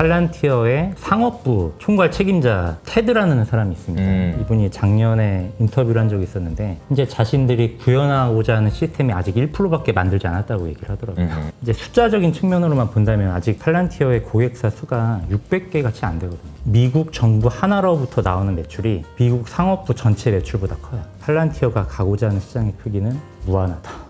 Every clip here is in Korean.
팔란티어의 상업부 총괄 책임자 테드라는 사람이 있습니다. 음. 이분이 작년에 인터뷰를 한 적이 있었는데 이제 자신들이 구현하고자 하는 시스템이 아직 1%밖에 만들지 않았다고 얘기를 하더라고요. 음. 이제 숫자적인 측면으로만 본다면 아직 팔란티어의 고객사 수가 600개 같이 안 되거든요. 미국 정부 하나로부터 나오는 매출이 미국 상업부 전체 매출보다 커요. 팔란티어가 가고자 하는 시장의 크기는 무한하다.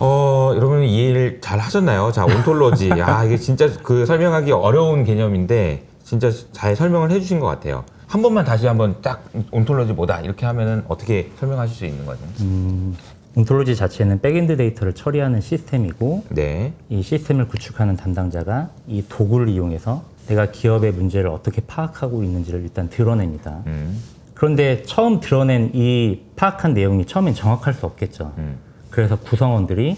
어, 여러분 이해를 잘 하셨나요? 자, 온톨로지. 야, 이게 진짜 그 설명하기 어려운 개념인데 진짜 잘 설명을 해 주신 것 같아요. 한 번만 다시 한번 딱 온톨로지 뭐다 이렇게 하면은 어떻게 설명하실 수 있는 거죠? 음, 온톨로지 자체는 백엔드 데이터를 처리하는 시스템이고 네. 이 시스템을 구축하는 담당자가 이 도구를 이용해서 내가 기업의 문제를 어떻게 파악하고 있는지를 일단 드러냅니다. 음, 그런데 처음 드러낸 이 파악한 내용이 처음엔 정확할 수 없겠죠. 음, 그래서 구성원들이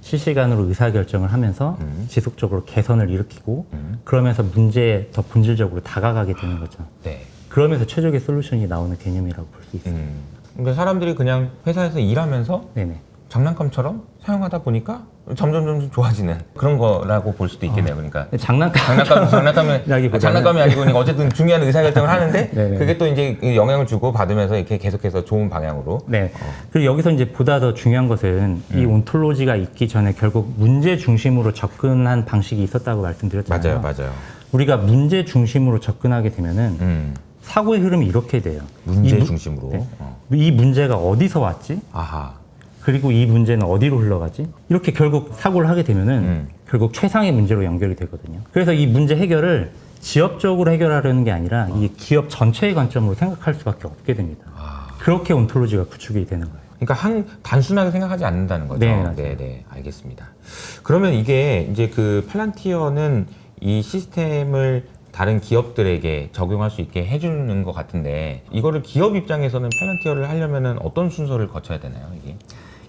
실시간으로 의사결정을 하면서 음. 지속적으로 개선을 일으키고 음. 그러면서 문제에 더 본질적으로 다가가게 되는 거죠. 네. 그러면서 최적의 솔루션이 나오는 개념이라고 볼 수 있어요. 음. 그러니까 사람들이 그냥 회사에서 일하면서 네네. 장난감처럼 사용하다 보니까 점점 점점 좋아지는 그런 거라고 볼 수도 있겠네요. 그러니까 장난감. 장난감 장난감이 장난감이 아니고 그러니까 어쨌든 중요한 의사결정을 하는데 네네. 그게 또 이제 영향을 주고 받으면서 이렇게 계속해서 좋은 방향으로 네. 그리고 여기서 이제 보다 더 중요한 것은 이 음. 온톨로지가 있기 전에 결국 문제 중심으로 접근한 방식이 있었다고 말씀드렸잖아요. 맞아요, 맞아요. 우리가 문제 중심으로 접근하게 되면은 음, 사고의 흐름이 이렇게 돼요. 문제 이, 무- 중심으로. 네. 어. 이 문제가 어디서 왔지? 아하. 그리고 이 문제는 어디로 흘러가지? 이렇게 결국 사고를 하게 되면은 음. 결국 최상의 문제로 연결이 되거든요. 그래서 이 문제 해결을 지역적으로 해결하려는 게 아니라 이 기업 전체의 관점으로 생각할 수밖에 없게 됩니다. 아. 그렇게 온톨로지가 구축이 되는 거예요. 그러니까 한 단순하게 생각하지 않는다는 거죠. 네, 맞아요. 네, 네, 알겠습니다. 그러면 이게 이제 그 팔란티어는 이 시스템을 다른 기업들에게 적용할 수 있게 해주는 것 같은데 이거를 기업 입장에서는 팔란티어를 하려면은 어떤 순서를 거쳐야 되나요, 이게?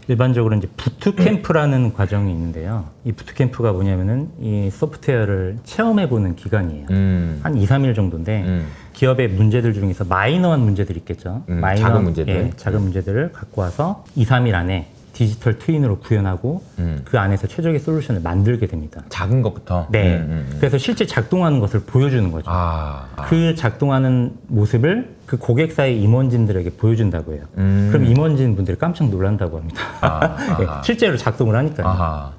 일반적으로 이제 부트캠프라는 과정이 있는데요. 이 부트캠프가 뭐냐면은 이 소프트웨어를 체험해보는 기간이에요. 음, 한 2, 3일 정도인데 음, 기업의 문제들 중에서 마이너한 문제들이 있겠죠. 음, 마이너, 작은 문제들. 예, 작은 문제들을 갖고 와서 2, 3일 안에 디지털 트윈으로 구현하고 음. 그 안에서 최적의 솔루션을 만들게 됩니다. 작은 것부터. 네. 음, 음, 음. 그래서 실제 작동하는 것을 보여주는 거죠. 아, 아. 그 작동하는 모습을 그 고객사의 임원진들에게 보여준다고 해요. 음. 그럼 임원진 분들이 깜짝 놀란다고 합니다. 아, 예, 아하. 실제로 작동을 하니까요. 아하.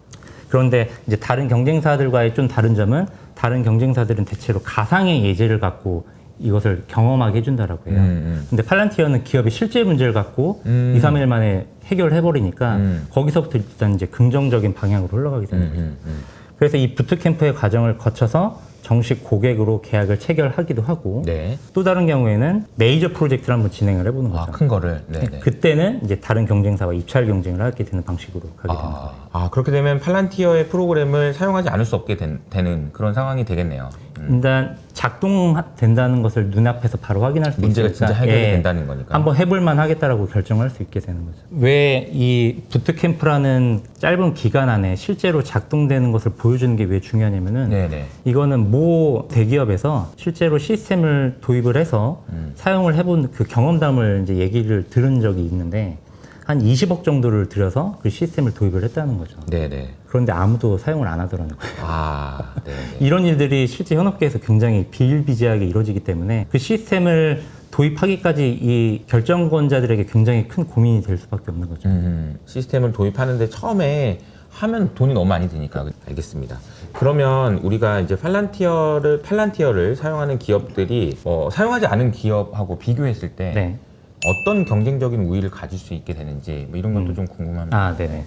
그런데 이제 다른 경쟁사들과의 좀 다른 점은 다른 경쟁사들은 대체로 가상의 예제를 갖고 이것을 경험하게 해준다라고 해요. 음, 음. 근데 팔란티어는 기업이 실제 문제를 갖고 음. 2, 3일 만에 해결해버리니까 음. 거기서부터 일단 이제 긍정적인 방향으로 흘러가게 되는 음, 거죠. 음, 음. 그래서 이 부트캠프의 과정을 거쳐서 정식 고객으로 계약을 체결하기도 하고 네. 또 다른 경우에는 메이저 프로젝트를 한번 진행을 해보는 거죠. 아, 큰 거를. 네, 네. 그때는 이제 다른 경쟁사와 입찰 경쟁을 하게 되는 방식으로 가게 되는 거예요. 아, 아, 그렇게 되면 팔란티어의 프로그램을 사용하지 않을 수 없게 된, 되는 그런 상황이 되겠네요. 음. 일단 작동된다는 것을 눈앞에서 바로 확인할 수 문제가 있으니까 진짜 해결이 예, 된다는 거니까. 한번 해볼만 하겠다라고 결정할 수 있게 되는 거죠. 왜 이 부트캠프라는 짧은 기간 안에 실제로 작동되는 것을 보여주는 게 왜 중요하냐면은 네네. 이거는 모 대기업에서 실제로 시스템을 도입을 해서 음. 사용을 해본 그 경험담을 이제 얘기를 들은 적이 있는데 한 20억 정도를 들여서 그 시스템을 도입을 했다는 거죠. 네네. 그런데 아무도 사용을 안 하더라는 거예요. 아, 네네. 이런 일들이 실제 현업계에서 굉장히 비일비재하게 이루어지기 때문에 그 시스템을 도입하기까지 이 결정권자들에게 굉장히 큰 고민이 될 수밖에 없는 거죠. 음, 시스템을 도입하는데 처음에 하면 돈이 너무 많이 드니까 알겠습니다. 그러면 우리가 이제 팔란티어를 팔란티어를 사용하는 기업들이 어, 사용하지 않은 기업하고 비교했을 때 네. 어떤 경쟁적인 우위를 가질 수 있게 되는지 뭐 이런 것도 좀 궁금합니다. 아, 네네.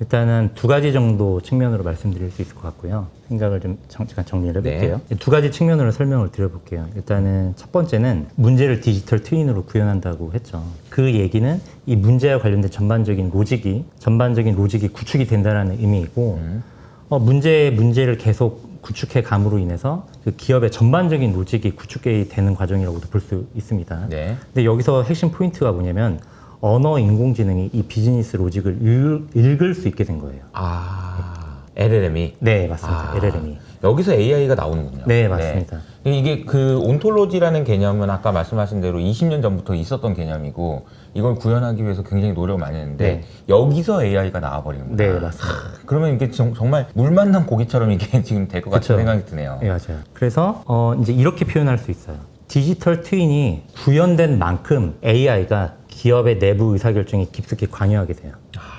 일단은 두 가지 정도 측면으로 말씀드릴 수 있을 것 같고요. 생각을 좀 정, 잠깐 정리를 해볼게요. 두 가지 측면으로 설명을 드려볼게요. 일단은 첫 번째는 문제를 디지털 트윈으로 구현한다고 했죠. 그 얘기는 이 문제와 관련된 전반적인 로직이 전반적인 로직이 구축이 된다는 의미이고 음. 어, 문제의 문제를 계속 구축해 감으로 인해서 그 기업의 전반적인 로직이 구축이 되는 과정이라고도 볼 수 있습니다. 네. 근데 여기서 핵심 포인트가 뭐냐면 언어 인공지능이 이 비즈니스 로직을 읽, 읽을 수 있게 된 거예요. 아, LLM이 네, 맞습니다. 아, LLM이. 여기서 AI가 나오는군요. 네, 맞습니다. 이게 그 온톨로지라는 개념은 아까 말씀하신 대로 20년 전부터 있었던 개념이고 이걸 구현하기 위해서 굉장히 노력을 많이 했는데 네. 여기서 AI가 나와버리는 거예요. 네, 맞습니다. 그러면 이게 정, 말 물 만난 고기처럼 이게 지금 될 것 같은 그쵸. 생각이 드네요. 네, 맞아요. 그래서 어, 이제 이렇게 표현할 수 있어요. 디지털 트윈이 구현된 만큼 AI가 기업의 내부 의사결정에 깊숙이 관여하게 돼요.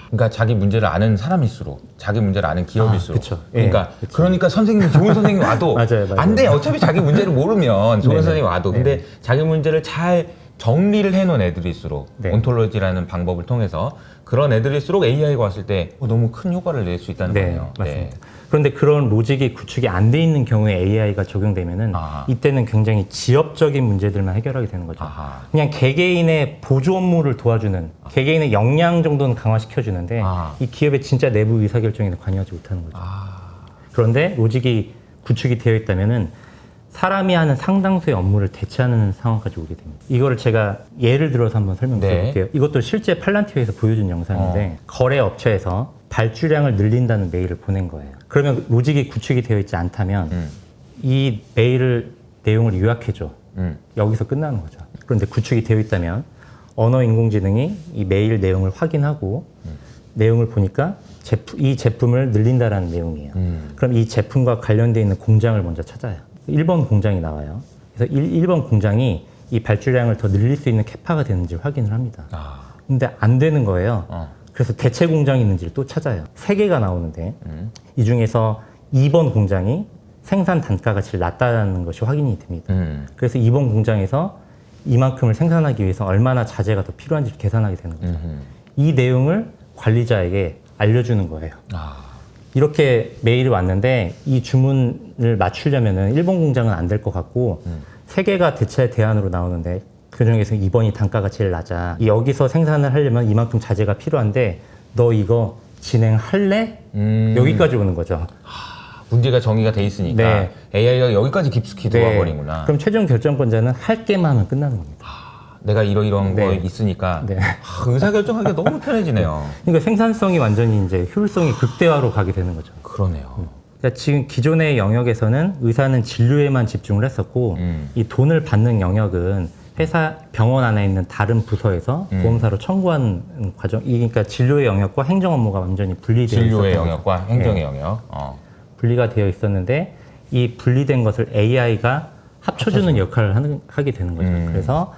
그러니까 자기 문제를 아는 사람일수록 자기 문제를 아는 기업일수록 아, 그쵸. 예, 그러니까 그쵸. 그러니까 선생님 좋은 선생님 와도 맞아요, 맞아요. 안 돼. 어차피 자기 문제를 모르면 좋은 네네. 선생님 와도 근데 자기 문제를 잘 정리를 해놓은 애들일수록 네. 온톨로지라는 방법을 통해서 그런 애들일수록 AI가 왔을 때 어, 너무 큰 효과를 낼 수 있다는 네, 거예요. 맞습니다. 그런데 그런 로직이 구축이 안 돼 있는 경우에 AI가 적용되면은 아하. 이때는 굉장히 지엽적인 문제들만 해결하게 되는 거죠. 아하. 그냥 개개인의 보조 업무를 도와주는 개개인의 역량 정도는 강화시켜 주는데 아. 이 기업의 진짜 내부 의사결정에는 관여하지 못하는 거죠. 그런데 로직이 구축이 되어 있다면은 사람이 하는 상당수의 업무를 대체하는 상황까지 오게 됩니다. 이거를 제가 예를 들어서 한번 설명드릴게요. 네. 이것도 실제 팔란티오에서 보여준 영상인데 거래 업체에서 발주량을 늘린다는 메일을 보낸 거예요. 그러면 로직이 구축이 되어 있지 않다면 음. 이 메일을 내용을 요약해줘. 음. 여기서 끝나는 거죠. 그런데 구축이 되어 있다면 언어 인공지능이 이 메일 내용을 확인하고 내용을 보니까 제품, 이 제품을 늘린다라는 내용이에요. 음. 그럼 이 제품과 관련되어 있는 공장을 먼저 찾아요. 1번 공장이 나와요. 그래서 1, 번 공장이 이 발주량을 더 늘릴 수 있는 캐파가 되는지 확인을 합니다. 아. 근데 안 되는 거예요. 어. 그래서 대체 공장이 있는지를 또 찾아요. 세 개가 나오는데 음. 이 중에서 2번 공장이 생산 단가가 제일 낮다는 것이 확인이 됩니다. 음. 그래서 2번 공장에서 이만큼을 생산하기 위해서 얼마나 자재가 더 필요한지 계산하게 되는 거죠. 음. 이 내용을 관리자에게 알려주는 거예요. 아. 이렇게 메일이 왔는데 이 주문을 맞추려면은 1번 공장은 안 될 것 같고 세 개가 대체 대안으로 나오는데 그 중에서 2번이 단가가 제일 낮아. 여기서 생산을 하려면 이만큼 자재가 필요한데 너 이거 진행할래? 음. 여기까지 오는 거죠. 문제가 정의가 돼 있으니까 네. AI가 여기까지 깊숙이 들어와 버리구나. 그럼 최종 결정권자는 할 게만 하면 끝나는 겁니다. 내가 이러이러한 네. 거 있으니까 네. 아, 의사결정하기가 너무 편해지네요. 그러니까 생산성이 완전히 이제 효율성이 극대화로 가게 되는 거죠. 그러네요. 그러니까 지금 기존의 영역에서는 의사는 진료에만 집중을 했었고 음. 이 돈을 받는 영역은 회사 병원 안에 있는 다른 부서에서 음. 보험사로 청구하는 과정. 이 그러니까 진료의 영역과 행정 업무가 완전히 분리되어 진료의 있었던 영역과. 행정의 네. 영역. 어. 분리가 되어 있었는데 이 분리된 것을 AI가 합쳐주는 역할을 하는, 하게 되는 거죠. 음. 그래서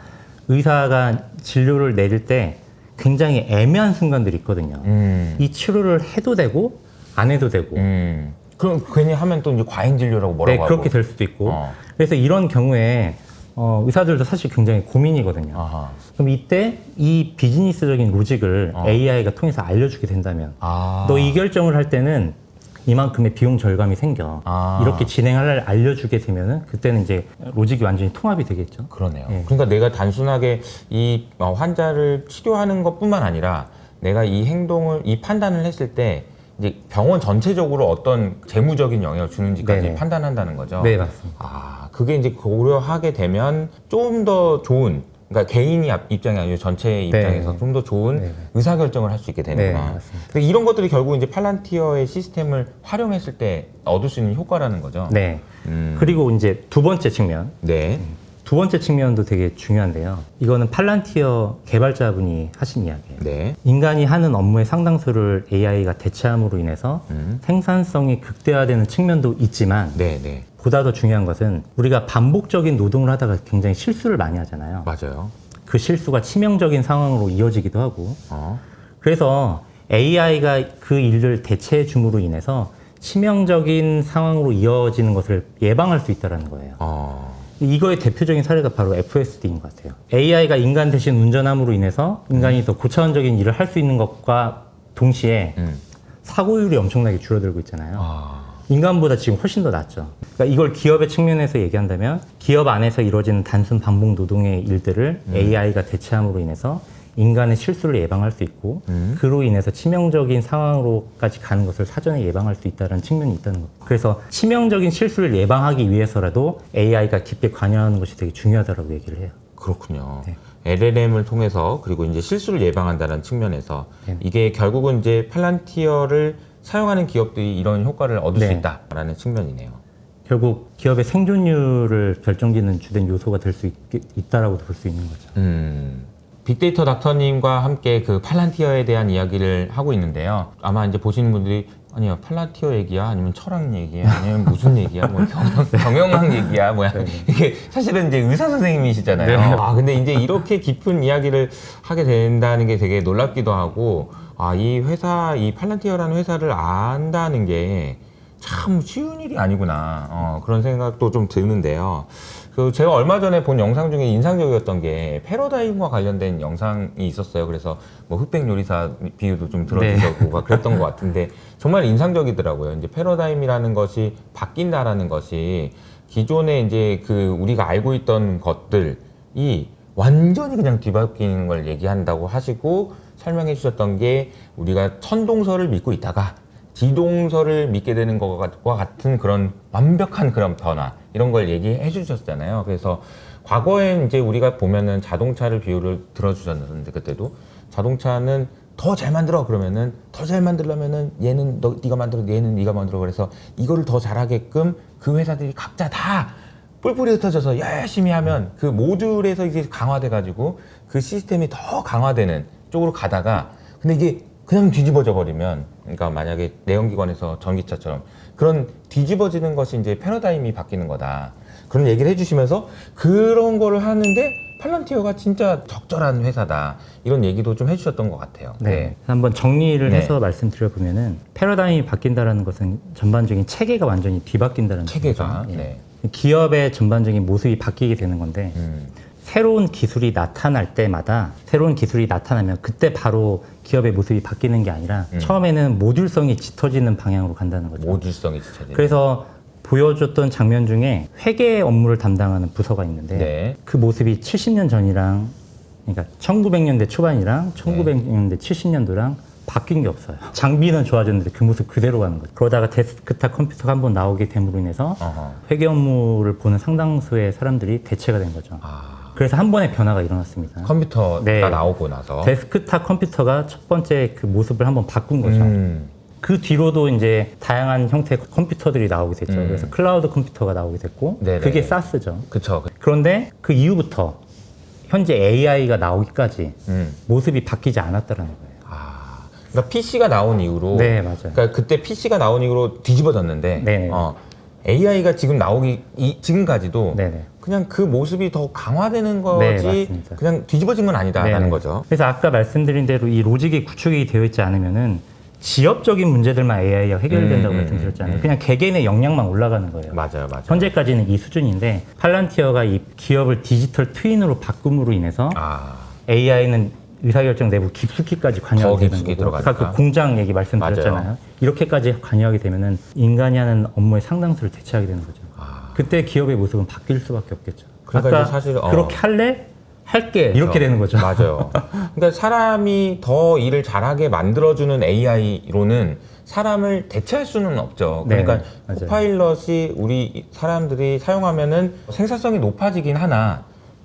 의사가 진료를 내릴 때 굉장히 애매한 순간들이 있거든요. 음. 이 치료를 해도 되고 안 해도 되고 음. 그럼 괜히 하면 또 이제 과잉 진료라고 뭐라고 네, 하고. 그렇게 될 수도 있고. 어. 그래서 이런 경우에 어, 의사들도 사실 굉장히 고민이거든요. 아하. 그럼 이때 이 비즈니스적인 로직을 어. AI가 통해서 알려주게 된다면 아. 너이 결정을 할 때는 이만큼의 비용 절감이 생겨. 아. 이렇게 진행할 알려주게 되면은 그때는 이제 로직이 완전히 통합이 되겠죠. 그러네요. 예. 그러니까 내가 단순하게 이 어, 환자를 치료하는 것뿐만 아니라 내가 이 행동을 이 판단을 했을 때 이제 병원 전체적으로 어떤 재무적인 영향을 주는지까지 네네. 판단한다는 거죠. 네, 맞습니다. 아, 그게 이제 고려하게 되면 좀 더 좋은, 그러니까 개인이 앞- 입장이 아니고 전체의 네. 입장에서 좀더 좋은 네. 의사 결정을 할 수 있게 네, 되는구나. 맞습니다. 근데 이런 것들이 결국 이제 팔란티어의 시스템을 활용했을 때 얻을 수 있는 효과라는 거죠. 네. 음. 그리고 이제 두 번째 측면. 네. 두 번째 측면도 되게 중요한데요. 이거는 팔란티어 개발자분이 하신 이야기예요. 네. 인간이 하는 업무의 상당수를 AI가 대체함으로 인해서 음. 생산성이 극대화되는 측면도 있지만 네, 네. 보다 더 중요한 것은 우리가 반복적인 노동을 하다가 굉장히 실수를 많이 하잖아요. 맞아요. 그 실수가 치명적인 상황으로 이어지기도 하고 어. 그래서 AI가 그 일을 대체해 줌으로 인해서 치명적인 상황으로 이어지는 것을 예방할 수 있다는 거예요. 어. 이거의 대표적인 사례가 바로 FSD인 것 같아요. AI가 인간 대신 운전함으로 인해서 인간이 더 고차원적인 일을 할 수 있는 것과 동시에 음. 사고율이 엄청나게 줄어들고 있잖아요. 아. 인간보다 지금 훨씬 더 낫죠. 그러니까 이걸 기업의 측면에서 얘기한다면 기업 안에서 이루어지는 단순 반복 노동의 일들을 AI가 대체함으로 인해서 인간의 실수를 예방할 수 있고 음. 그로 인해서 치명적인 상황으로까지 가는 것을 사전에 예방할 수 있다는 측면이 있다는 겁니다. 그래서 치명적인 실수를 예방하기 위해서라도 AI가 깊게 관여하는 것이 되게 중요하다고 얘기를 해요. 그렇군요. 네. LLM을 통해서 그리고 이제 실수를 예방한다는 측면에서 네. 이게 결국은 이제 팔란티어를 사용하는 기업들이 이런 효과를 얻을 수 네. 있다라는 측면이네요. 결국 기업의 생존율을 결정짓는 주된 요소가 될 수 있다라고 볼 수 있는 거죠. 음. 빅데이터 닥터님과 함께 그 팔란티어에 대한 이야기를 하고 있는데요. 아마 이제 보시는 분들이 아니요 팔란티어 얘기야 아니면 철학 얘기야 아니면 무슨 얘기야 뭐 경영, 경영학 얘기야 뭐야 이게 사실은 이제 의사 선생님이시잖아요. 네. 아 근데 이제 이렇게 깊은 이야기를 하게 된다는 게 되게 놀랍기도 하고 아 이 회사 이 팔란티어라는 회사를 안다는 게 참 쉬운 일이 아니구나 어, 그런 생각도 좀 드는데요. 그 제가 얼마 전에 본 영상 중에 인상적이었던 게 패러다임과 관련된 영상이 있었어요. 그래서 뭐 흑백 요리사 비유도 좀 들어주셨고 막 그랬던 것 같은데 정말 인상적이더라고요. 이제 패러다임이라는 것이 바뀐다라는 것이 기존에 이제 그 우리가 알고 있던 것들이 완전히 그냥 뒤바뀌는 걸 얘기한다고 하시고 설명해 주셨던 게 우리가 천동설을 믿고 있다가 지동설을 믿게 되는 것과 같은 그런 완벽한 그런 변화 이런 걸 얘기해 주셨잖아요. 그래서 과거엔 이제 우리가 보면은 자동차를 비유를 들어주셨는데 그때도 자동차는 더 잘 만들어 그러면은 더 잘 만들려면은 얘는 너 네가 만들어 얘는 네가 만들어 그래서 이거를 더 잘하게끔 그 회사들이 각자 다 뿔뿔이 흩어져서 열심히 하면 그 모듈에서 이게 강화돼 가지고 그 시스템이 더 강화되는 쪽으로 가다가 근데 이게 그냥 뒤집어져 버리면 그러니까 만약에 내연기관에서 전기차처럼 그런 뒤집어지는 것이 이제 패러다임이 바뀌는 거다 그런 얘기를 해주시면서 그런 거를 하는데 팔런티어가 진짜 적절한 회사다 이런 얘기도 좀 해주셨던 것 같아요. 네. 한번 정리를 네. 해서 말씀드려 보면은 패러다임이 바뀐다라는 것은 전반적인 체계가 완전히 뒤바뀐다는 체계가. 예. 네. 기업의 전반적인 모습이 바뀌게 되는 건데 음, 새로운 기술이 나타날 때마다 새로운 기술이 나타나면 그때 바로 기업의 모습이 바뀌는 게 아니라 음. 처음에는 모듈성이 짙어지는 방향으로 간다는 거죠. 모듈성이 지쳐지는. 그래서 보여줬던 장면 중에 회계 업무를 담당하는 부서가 있는데 네. 그 모습이 70년 전이랑 그러니까 1900년대 초반이랑 네. 1900년대 70년도랑 바뀐 게 없어요. 장비는 좋아졌는데 그 모습 그대로 가는 거죠. 그러다가 데스크탑 컴퓨터가 한 번 나오게 됨으로 인해서 어허. 회계 업무를 보는 상당수의 사람들이 대체가 된 거죠. 아, 그래서 한 번의 변화가 일어났습니다. 컴퓨터가 네. 나오고 나서 데스크탑 컴퓨터가 첫 번째 그 모습을 한번 바꾼 거죠. 음, 그 뒤로도 이제 다양한 형태의 컴퓨터들이 나오게 됐죠. 음. 그래서 클라우드 컴퓨터가 나오게 됐고, 네네. 그게 사스죠. 그쵸. 그런데 그 이후부터 현재 AI가 나오기까지 음. 모습이 바뀌지 않았다라는 거예요. 아, 그러니까 PC가 나온 이후로 네, 맞아요. 그러니까 그때 PC가 나온 이후로 뒤집어졌는데 네네. 어, AI가 지금 나오기 이, 지금까지도 네네. 그냥 그 모습이 더 강화되는 거지 네, 맞습니다. 그냥 뒤집어진 건 아니다라는 네네. 거죠. 그래서 아까 말씀드린 대로 이 로직이 구축이 되어 있지 않으면은 지역적인 문제들만 AI가 해결된다고 음, 음, 말씀드렸잖아요. 음. 그냥 개개인의 역량만 올라가는 거예요. 맞아요, 맞아요. 현재까지는 이 수준인데 팔란티어가 이 기업을 디지털 트윈으로 바꿈으로 인해서 아, AI는 의사결정 내부 깊숙이까지 관여하게 더 되는 깊숙이 거고 들어가니까. 아까 그 공장 얘기 말씀드렸잖아요. 맞아요. 이렇게까지 관여하게 되면은 인간이 하는 업무의 상당수를 대체하게 되는 거죠. 아. 그때 기업의 모습은 바뀔 수밖에 없겠죠. 그러니까 사실, 어. 그렇게 할래? 할게 이렇게 되는 거죠. 맞아요. 그러니까 사람이 더 일을 잘하게 만들어주는 AI로는 사람을 대체할 수는 없죠. 네, 그러니까 맞아요. 코파일럿이 우리 사람들이 사용하면은 생산성이 높아지긴 하나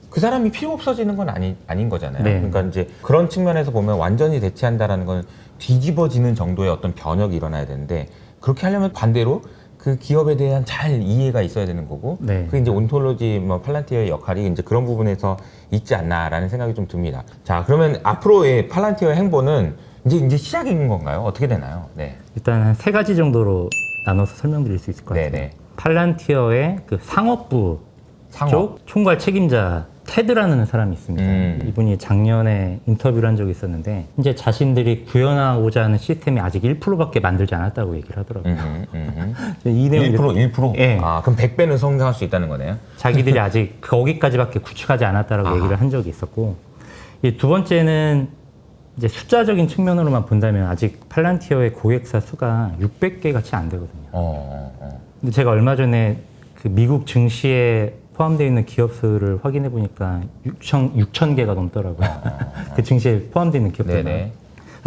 그 사람이 필요 없어지는 건 아니, 아닌 거잖아요. 네. 그러니까 이제 그런 측면에서 보면 완전히 대체한다라는 건 뒤집어지는 정도의 어떤 변혁이 일어나야 되는데 그렇게 하려면 반대로 그 기업에 대한 잘 이해가 있어야 되는 거고 네. 그 이제 온톨로지 뭐 팔란티어의 역할이 이제 그런 부분에서 있지 않나라는 생각이 좀 듭니다. 자 그러면 앞으로의 팔란티어의 행보는 이제 이제 시작인 건가요? 어떻게 되나요? 네. 일단 한 세 가지 정도로 나눠서 설명드릴 수 있을 것 같아요. 네네. 팔란티어의 그 상업부 상업. 쪽 총괄 책임자 테드라는 사람이 있습니다. 음. 이분이 작년에 인터뷰를 한 적이 있었는데 이제 자신들이 구현하고자 하는 시스템이 아직 1%밖에 만들지 않았다고 얘기를 하더라고요. 음흠, 음흠. 이 내용 1% 1%? 예. 아 그럼 100배는 성장할 수 있다는 거네요. 자기들이 아직 거기까지밖에 구축하지 않았다라고 아하. 얘기를 한 적이 있었고 이 두 번째는 이제 숫자적인 측면으로만 본다면 아직 팔란티어의 고객사 수가 600개 같이 안 되거든요. 어, 어, 어. 근데 제가 얼마 전에 그 미국 증시에 포함되어 있는 기업 수를 확인해 보니까 6천 6천 개가 넘더라고요. 그 증시에 포함되어 있는 기업들. 네네.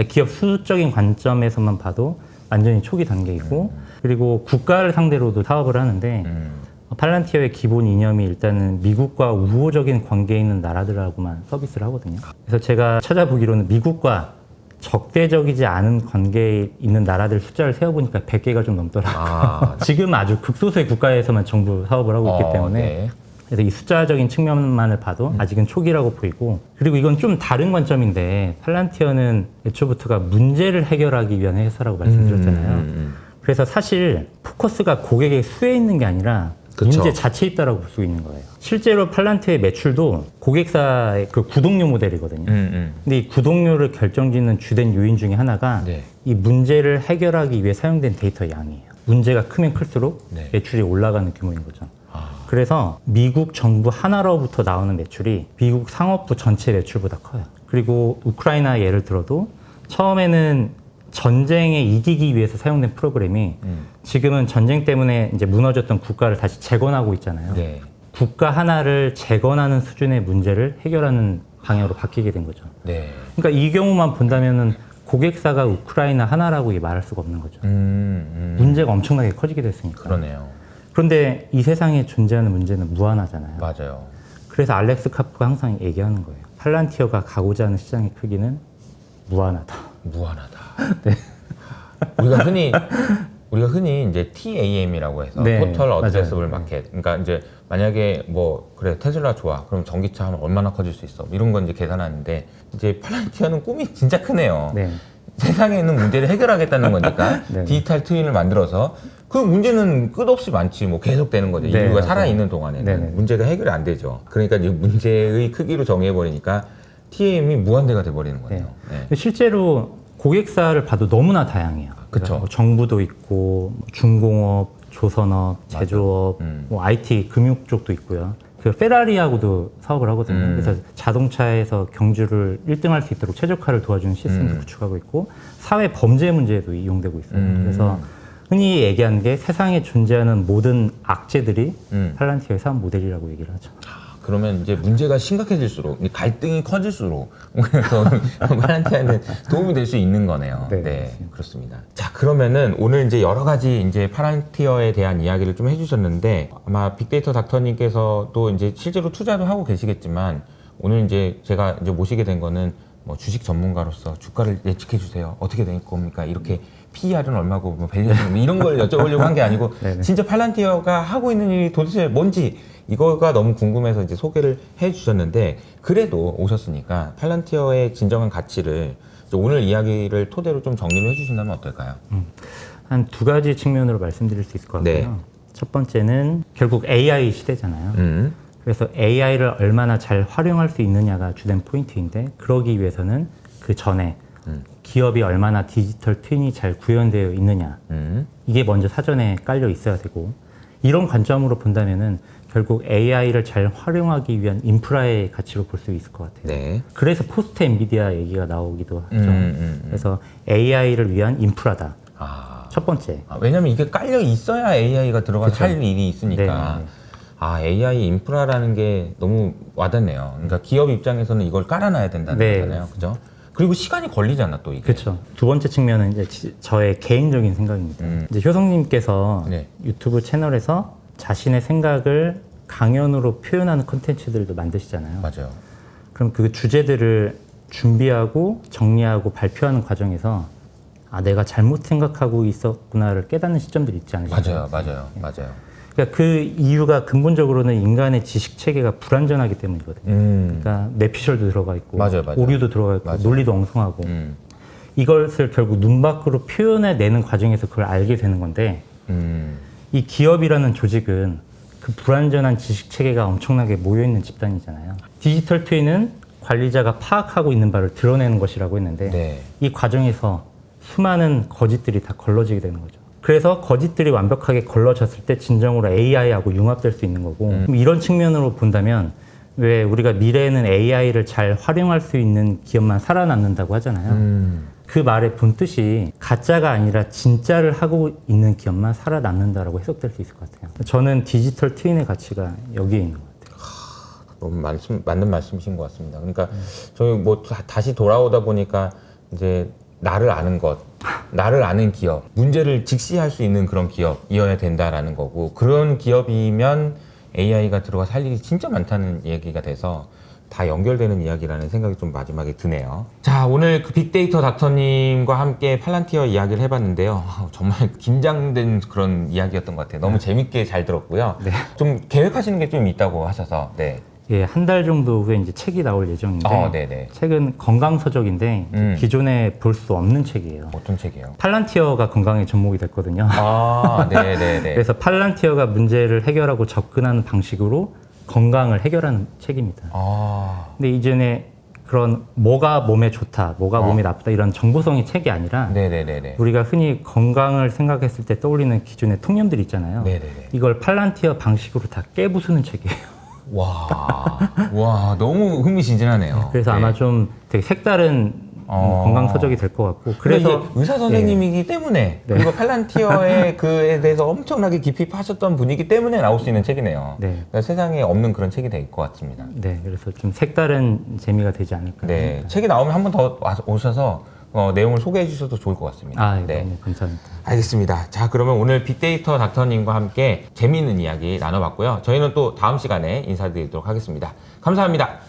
기업 수적인 관점에서만 봐도 완전히 초기 단계이고 그리고 국가를 상대로도 사업을 하는데 음. 팔란티어의 기본 이념이 일단은 미국과 우호적인 관계에 있는 나라들하고만 서비스를 하거든요. 그래서 제가 찾아보기로는 미국과 적대적이지 않은 관계에 있는 나라들 숫자를 세어보니까 100개가 좀 넘더라고요. 아, 지금 아주 극소수의 국가에서만 정부 사업을 하고 있기 어, 때문에 네. 그래서 이 숫자적인 측면만을 봐도 아직은 초기라고 보이고 그리고 이건 좀 다른 관점인데 팔란티어는 애초부터가 문제를 해결하기 위한 회사라고 말씀드렸잖아요. 음, 음. 그래서 사실 포커스가 고객의 수에 있는 게 아니라 그쵸. 문제 자체에 있다라고 볼 수 있는 거예요. 실제로 팔란티어의 매출도 고객사의 그 구독료 모델이거든요. 음, 음. 근데 이 구독료를 결정짓는 주된 요인 중에 하나가 네. 이 문제를 해결하기 위해 사용된 데이터 양이에요. 문제가 크면 클수록 네. 매출이 올라가는 규모인 거죠. 아, 그래서 미국 정부 하나로부터 나오는 매출이 미국 상업부 전체 매출보다 커요. 그리고 우크라이나 예를 들어도 처음에는 전쟁에 이기기 위해서 사용된 프로그램이 음. 지금은 전쟁 때문에 이제 무너졌던 국가를 다시 재건하고 있잖아요. 네. 국가 하나를 재건하는 수준의 문제를 해결하는 방향으로 바뀌게 된 거죠. 네. 그러니까 이 경우만 본다면은 고객사가 우크라이나 하나라고 말할 수가 없는 거죠. 음, 음. 문제가 엄청나게 커지게 됐으니까. 그러네요. 그런데 이 세상에 존재하는 문제는 무한하잖아요. 맞아요. 그래서 알렉스 카프가 항상 얘기하는 거예요. 팔란티어가 가고자 하는 시장의 크기는 무한하다. 무한하다. 우리가 흔히 우리가 흔히 이제 TAM이라고 해서 네, 토탈 어드레서블 맞아요. 마켓. 그러니까 이제 만약에 뭐 그래 테슬라 좋아. 그럼 전기차 하면 얼마나 커질 수 있어? 이런 건 이제 계산하는데 이제 팔란티어는 꿈이 진짜 크네요. 네. 세상에 있는 문제를 해결하겠다는 거니까 네. 디지털 트윈을 만들어서 그 문제는 끝없이 많지 뭐 계속 되는 거죠. 네, 인류가 맞아요. 살아 있는 동안에는 네, 네. 문제가 해결이 안 되죠. 그러니까 이제 문제의 크기로 정해 버리니까 TAM이 무한대가 돼 버리는 거네요. 네. 실제로 고객사를 봐도 너무나 다양해요. 그러니까 뭐 정부도 있고 뭐 중공업, 조선업, 제조업, 음. 뭐 IT, 금융 쪽도 있고요. 그 페라리하고도 사업을 하거든요. 음. 그래서 자동차에서 경주를 1등할 수 있도록 최적화를 도와주는 시스템도 음. 구축하고 있고 사회 범죄 문제에도 이용되고 있어요. 음. 그래서 흔히 얘기하는 게 세상에 존재하는 모든 악재들이 음. 팔란티어의 사업 모델이라고 얘기를 하죠. 그러면 이제 문제가 심각해질수록 이 갈등이 커질수록 팔란티아는 도움이 될 수 있는 거네요. 네, 네. 그렇습니다. 자, 그러면은 오늘 이제 여러 가지 이제 팔란티어에 대한 이야기를 좀 해주셨는데 아마 빅데이터 닥터님께서도 이제 실제로 투자도 하고 계시겠지만 오늘 이제 제가 이제 모시게 된 거는 뭐 주식 전문가로서 주가를 예측해 주세요. 어떻게 될 겁니까? 이렇게 PER은 얼마고 뭐 밸류에이션 뭐 이런 걸 여쭤보려고 한 게 아니고 네네. 진짜 팔란티어가 하고 있는 일이 도대체 뭔지 이거가 너무 궁금해서 이제 소개를 해 주셨는데 그래도 오셨으니까 팔란티어의 진정한 가치를 오늘 이야기를 토대로 좀 정리를 해 주신다면 어떨까요? 한두 가지 측면으로 말씀드릴 수 있을 것 같고요. 네. 첫 번째는 결국 AI 시대잖아요. 음. 그래서 AI를 얼마나 잘 활용할 수 있느냐가 주된 포인트인데 그러기 위해서는 그 전에 음. 기업이 얼마나 디지털 트윈이 잘 구현되어 있느냐 음. 이게 먼저 사전에 깔려 있어야 되고 이런 관점으로 본다면은 결국 AI를 잘 활용하기 위한 인프라의 가치로 볼 수 있을 것 같아요. 네. 그래서 포스트 엔비디아 얘기가 나오기도 하죠. 음, 음, 음. 그래서 AI를 위한 인프라다. 아. 첫 번째. 아, 왜냐면 이게 깔려 있어야 AI가 들어가서 그쵸. 할 일이 있으니까. 네, 네. 아, AI 인프라라는 게 너무 와닿네요. 그러니까 기업 입장에서는 이걸 깔아놔야 된다는 네, 거잖아요. 그죠? 그리고 시간이 걸리잖아, 또 이게. 그렇죠. 두 번째 측면은 이제 지- 저의 개인적인 생각입니다. 음. 이제 효성님께서 네. 유튜브 채널에서 자신의 생각을 강연으로 표현하는 콘텐츠들도 만드시잖아요. 맞아요. 그럼 그 주제들을 준비하고 정리하고 발표하는 과정에서 아 내가 잘못 생각하고 있었구나를 깨닫는 시점들이 있지 않으신가요? 맞아요. 맞아요. 맞아요. 그러니까 그 이유가 근본적으로는 인간의 지식 체계가 불완전하기 때문이거든요. 음. 그러니까 뇌피셜도 들어가 있고 맞아요, 맞아요. 오류도 들어가 있고 맞아요. 논리도 엉성하고 음. 이것을 결국 눈 밖으로 표현해 내는 과정에서 그걸 알게 되는 건데 음. 이 기업이라는 조직은 그 불완전한 지식 체계가 엄청나게 모여 있는 집단이잖아요. 디지털 트윈은 관리자가 파악하고 있는 바를 드러내는 것이라고 했는데 네. 이 과정에서 수많은 거짓들이 다 걸러지게 되는 거죠. 그래서 거짓들이 완벽하게 걸러졌을 때 진정으로 AI하고 융합될 수 있는 거고 음. 이런 측면으로 본다면 왜 우리가 미래에는 AI를 잘 활용할 수 있는 기업만 살아남는다고 하잖아요. 음. 그 말의 본 뜻이 가짜가 아니라 진짜를 하고 있는 기업만 살아남는다라고 해석될 수 있을 것 같아요. 저는 디지털 트윈의 가치가 여기에 있는 것 같아요. 너무 말씀, 맞는 말씀이신 것 같습니다. 그러니까 저희 뭐 다- 다시 돌아오다 보니까 이제 나를 아는 것, 나를 아는 기업, 문제를 직시할 수 있는 그런 기업이어야 된다라는 거고 그런 기업이면 AI가 들어가서 할 일이 진짜 많다는 얘기가 돼서 다 연결되는 이야기라는 생각이 좀 마지막에 드네요. 자, 오늘 그 빅데이터 닥터님과 함께 팔란티어 이야기를 해봤는데요. 아, 정말 긴장된 그런 이야기였던 것 같아요. 너무 재밌게 잘 들었고요. 네. 좀 계획하시는 게 좀 있다고 하셔서, 네. 예, 한 달 정도 후에 이제 책이 나올 예정인데 어, 네네. 책은 건강 서적인데 음. 기존에 볼 수 없는 책이에요. 어떤 책이에요? 팔란티어가 건강에 접목이 됐거든요. 아, 네네네. 그래서 팔란티어가 문제를 해결하고 접근하는 방식으로 건강을 해결하는 책입니다. 아, 근데 이전에 그런 뭐가 몸에 좋다, 뭐가 어. 몸에 나쁘다 이런 정보성의 책이 아니라 네네네네. 우리가 흔히 건강을 생각했을 때 떠올리는 기존의 통념들 있잖아요. 네네네. 이걸 팔란티어 방식으로 다 깨부수는 책이에요. 와, 와, 너무 흥미진진하네요. 그래서 네. 아마 좀 되게 색다른 음, 어. 건강 서적이 될 것 같고 그래서 의사 선생님이기 때문에 네. 그리고 팔란티어에 그에 대해서 엄청나게 깊이 파셨던 분이기 때문에 나올 수 있는 책이네요. 네. 그러니까 세상에 없는 그런 책이 될 것 같습니다. 네, 그래서 좀 색다른 재미가 되지 않을까. 네, 책이 나오면 한 번 더 오셔서 어, 내용을 소개해 주셔도 좋을 것 같습니다. 아, 네. 너무 감사합니다. 알겠습니다. 자, 그러면 오늘 빅데이터 닥터님과 함께 재미있는 이야기 나눠봤고요. 저희는 또 다음 시간에 인사드리도록 하겠습니다. 감사합니다.